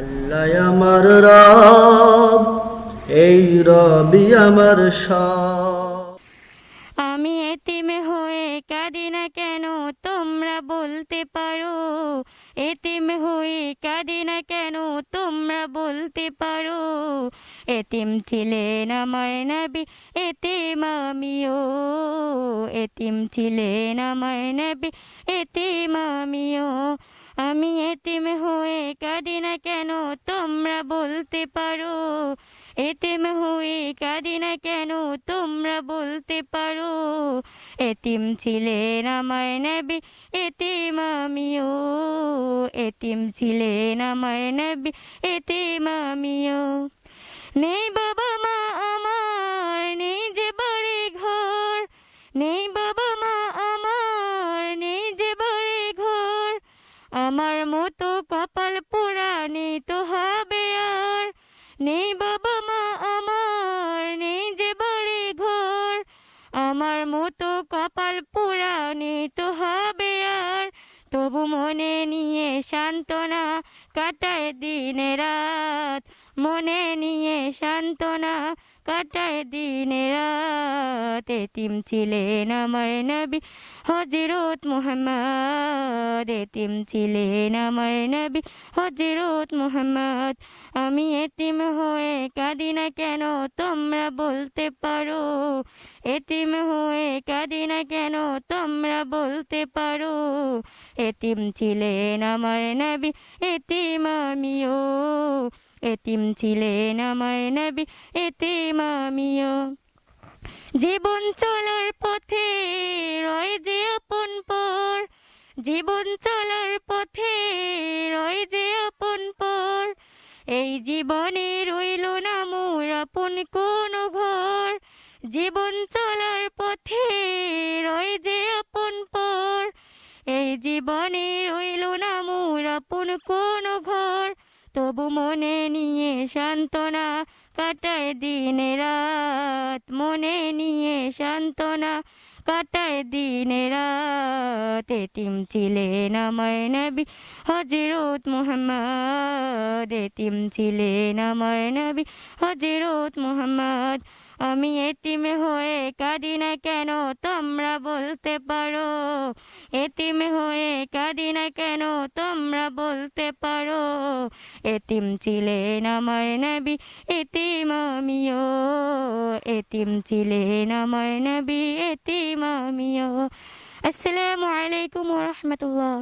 আল্লাহ আমার রব, এই রবি আমার আমি এতিম হয়ে কাঁদি না কেন তোমরা বলতে পারো? এতিম হয়ে কাঁদি না কেন তোমরা বলতে পারো? এতিম ছিলেন আমার নবী, এতিম আমিও। এতিম ছিলেন আমার নবী, এতিম আমিও। আমি এতিম হয়ে কাঁদি তোমরা বলতে পারো। এতিম হয়ে কাঁদি না কেন? তোমরা বলতে পারো। এতিম ছিলেন আমার নবী, এতিম আমিও। এতিম ছিলেন আমার নবী, এতিম আমিও। নেই বাবা মা আমার, নেই যে বাড়ি ঘর। নেই বাবা মা আমার, নেই যে বাড়ি ঘর। আমার মতো কপাল নেই বাবা মা আমার, নেই যে বাড়ি ঘর। আমার মতো কপাল পোড়া নেই তো হবে আর। তবু মনে নিয়ে সান্ত্বনা কাটায় দিন রাত। মনে নিয়ে সান্ত্বনা কাটায় দিন রাত, এতিম ছিলেন আমার নবী। হজরত মুহাম্মদ, এতিম ছিলেন আমার নবী। হজরত মুহাম্মদ, আমি এতিম হয়ে কাঁদি না কেন? তোমরা বলতে পারো। এতিম হয়ে কাঁদি না কেন? তোমরা বলতে পারো। এতিম ছিলেন আমার নবী, এতিম আমিও। এতিম ছিলেন আমার নবী, এতিম আমিও জীবন চলার পথে রয় যে আপন পর। জীবন চলার পথে রয় যে আপন পর। এই জীবনে রইল না মোর আপন কোন ঘর। জীবন চলার পথে রয় যে আপন পর। এই জীবনে রইল না মোর আপন কোন ঘর। তবু মনে নিয়ে সান্ত্বনা কাটায় দিন রাত, মনে নিয়ে সান্ত্বনা। কাটায় দিন রাত, এতিম ছিলেন আমার নবী। হজরত মুহাম্মদ, এতিম ছিলেন আমার নবী। হজরত মুহাম্মদ, আমি এতিম হয়ে কাঁদি না কেন? তোমরা বলতে পারো, এতিম হয়ে এতিম ছিলেন আমার নবী এতিম আমিও এতিম ছিলেন আমার নবী এতিম আমিও আসসালামু আলাইকুম রহমতুল্লাহ।